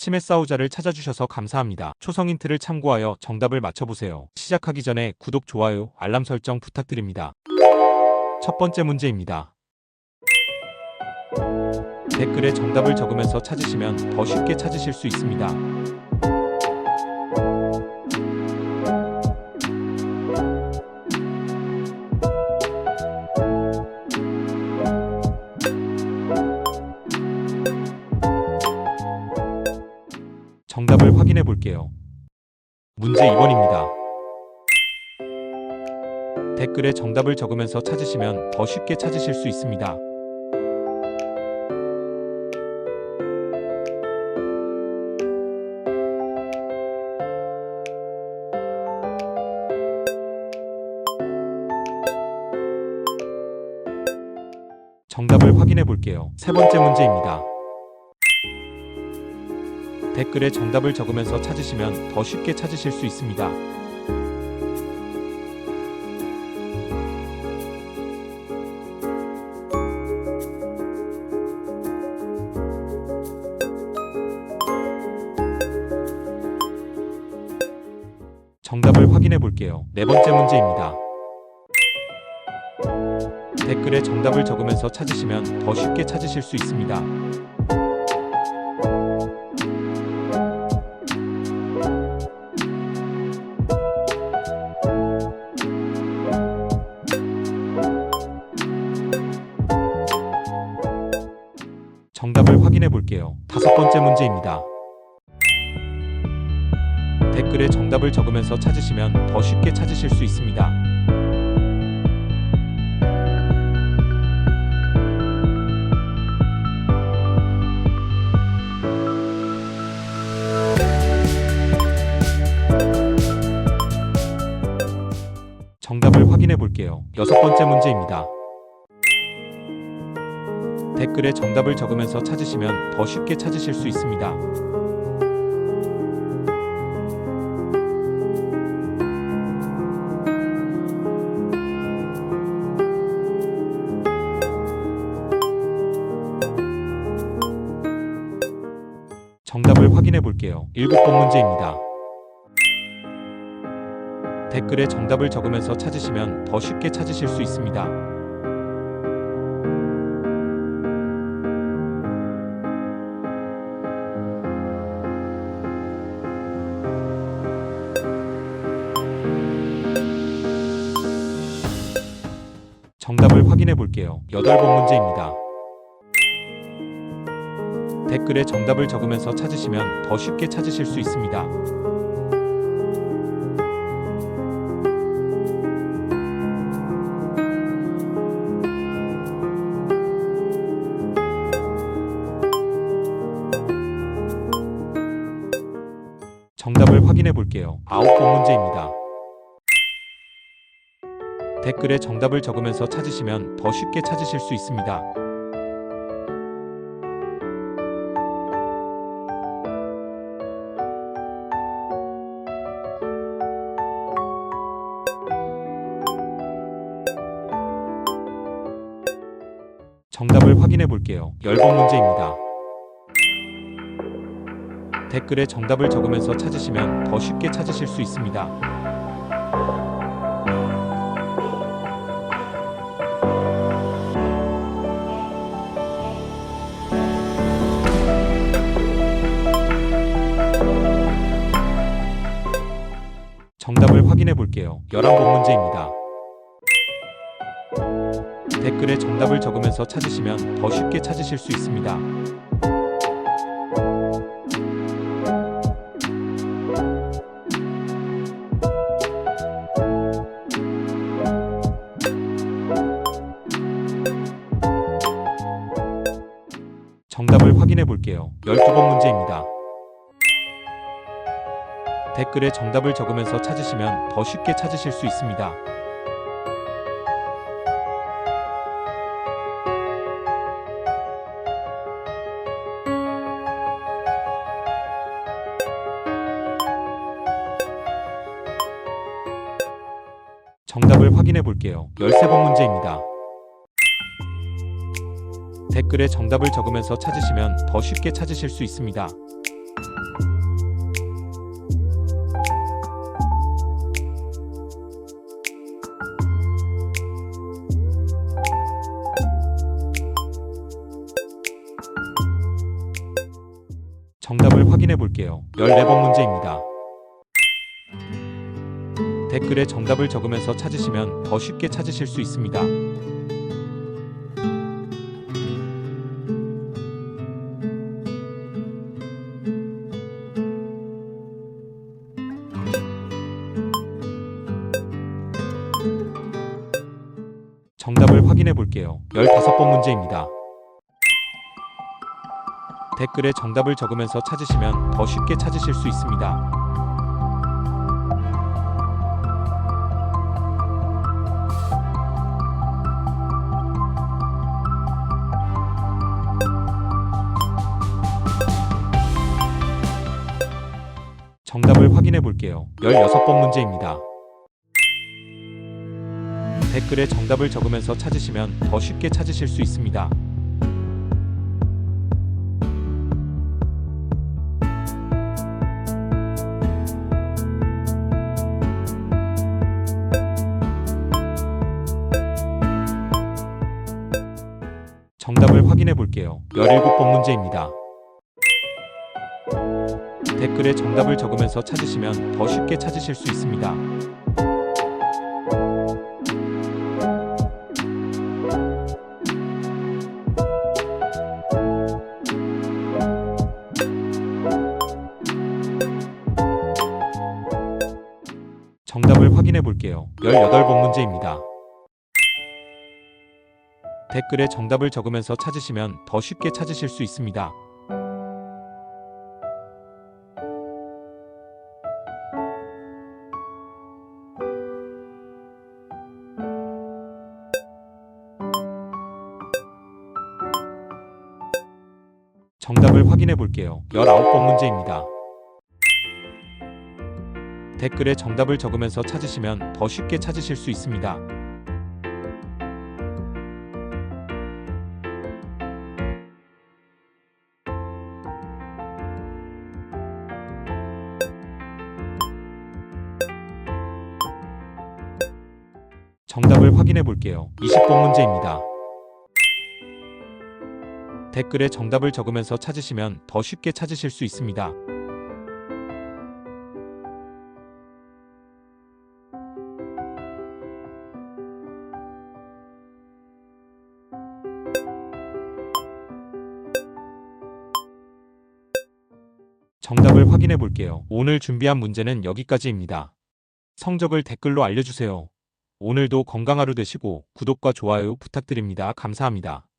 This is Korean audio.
치매 싸우자를 찾아주셔서 감사합니다. 초성 힌트를 참고하여 정답을 맞춰보세요. 시작하기 전에 구독, 좋아요, 알람 설정 부탁드립니다. 첫 번째 문제입니다. 댓글에 정답을 적으면서 찾으시면 더 쉽게 찾으실 수 있습니다. 정답을 확인해 볼게요. 문제 2번입니다. 댓글에 정답을 적으면서 찾으시면 더 쉽게 찾으실 수 있습니다. 정답을 확인해 볼게요. 세 번째 문제입니다. 댓글에 정답을 적으면서 찾으시면 더 쉽게 찾으실 수 있습니다. 정답을 확인해 볼게요. 네 번째 문제입니다. 댓글에 정답을 적으면서 찾으시면 더 쉽게 찾으실 수 있습니다. 볼게요. 다섯 번째 문제입니다. 댓글에 정답을 적으면서 찾으시면 더 쉽게 찾으실 수 있습니다. 정답을 확인해 볼게요. 여섯 번째 문제입니다. 댓글에 정답을 적으면서 찾으시면 더 쉽게 찾으실 수 있습니다. 정답을 확인해 볼게요. 일곱 번 문제입니다. 댓글에 정답을 적으면서 찾으시면 더 쉽게 찾으실 수 있습니다. 정답을 확인해 볼게요. 여덟 번 문제입니다. 댓글에 정답을 적으면서 찾으시면 더 쉽게 찾으실 수 있습니다. 댓글에 정답을 적으면서 찾으시면 더 쉽게 찾으실 수 있습니다. 정답을 확인해 볼게요. 열번 문제입니다. 댓글에 정답을 적으면서 찾으시면 더 쉽게 찾으실 수 있습니다. 볼게요. 11번 문제입니다. 댓글에 정답을 적으면서 찾으시면 더 쉽게 찾으실 수 있습니다. 정답을 확인해 볼게요. 12번 문제입니다. 댓글에 정답을 적으면서 찾으시면 더 쉽게 찾으실 수 있습니다. 정답을 확인해 볼게요. 13번 문제입니다. 댓글에 정답을 적으면서 찾으시면 더 쉽게 찾으실 수 있습니다. 정답을 확인해 볼게요. 14번 문제입니다. 댓글에 정답을 적으면서 찾으시면 더 쉽게 찾으실 수 있습니다. 정답을 확인해 볼게요. 15번 문제입니다. 댓글에 정답을 적으면서 찾으시면 더 쉽게 찾으실 수 있습니다. 정답을 확인해 볼게요. 16번 문제입니다. 댓글에 정답을 적으면서 찾으시면 더 쉽게 찾으실 수 있습니다. 정답을 확인해 볼게요. 17번 문제입니다. 댓글에 정답을 적으면서 찾으시면 더 쉽게 찾으실 수 있습니다. 정답을 확인해 볼게요. 18번 문제입니다. 댓글에 정답을 적으면서 찾으시면 더 쉽게 찾으실 수 있습니다. 정답을 확인해 볼게요. 19번 문제입니다. 댓글에 정답을 적으면서 찾으시면 더 쉽게 찾으실 수 있습니다. 정답을 확인해 볼게요. 20번 문제입니다. 댓글에 정답을 적으면서 찾으시면 더 쉽게 찾으실 수 있습니다. 정답을 확인해 볼게요. 오늘 준비한 문제는 여기까지입니다. 성적을 댓글로 알려주세요. 오늘도 건강 하루 되시고 구독과 좋아요 부탁드립니다. 감사합니다.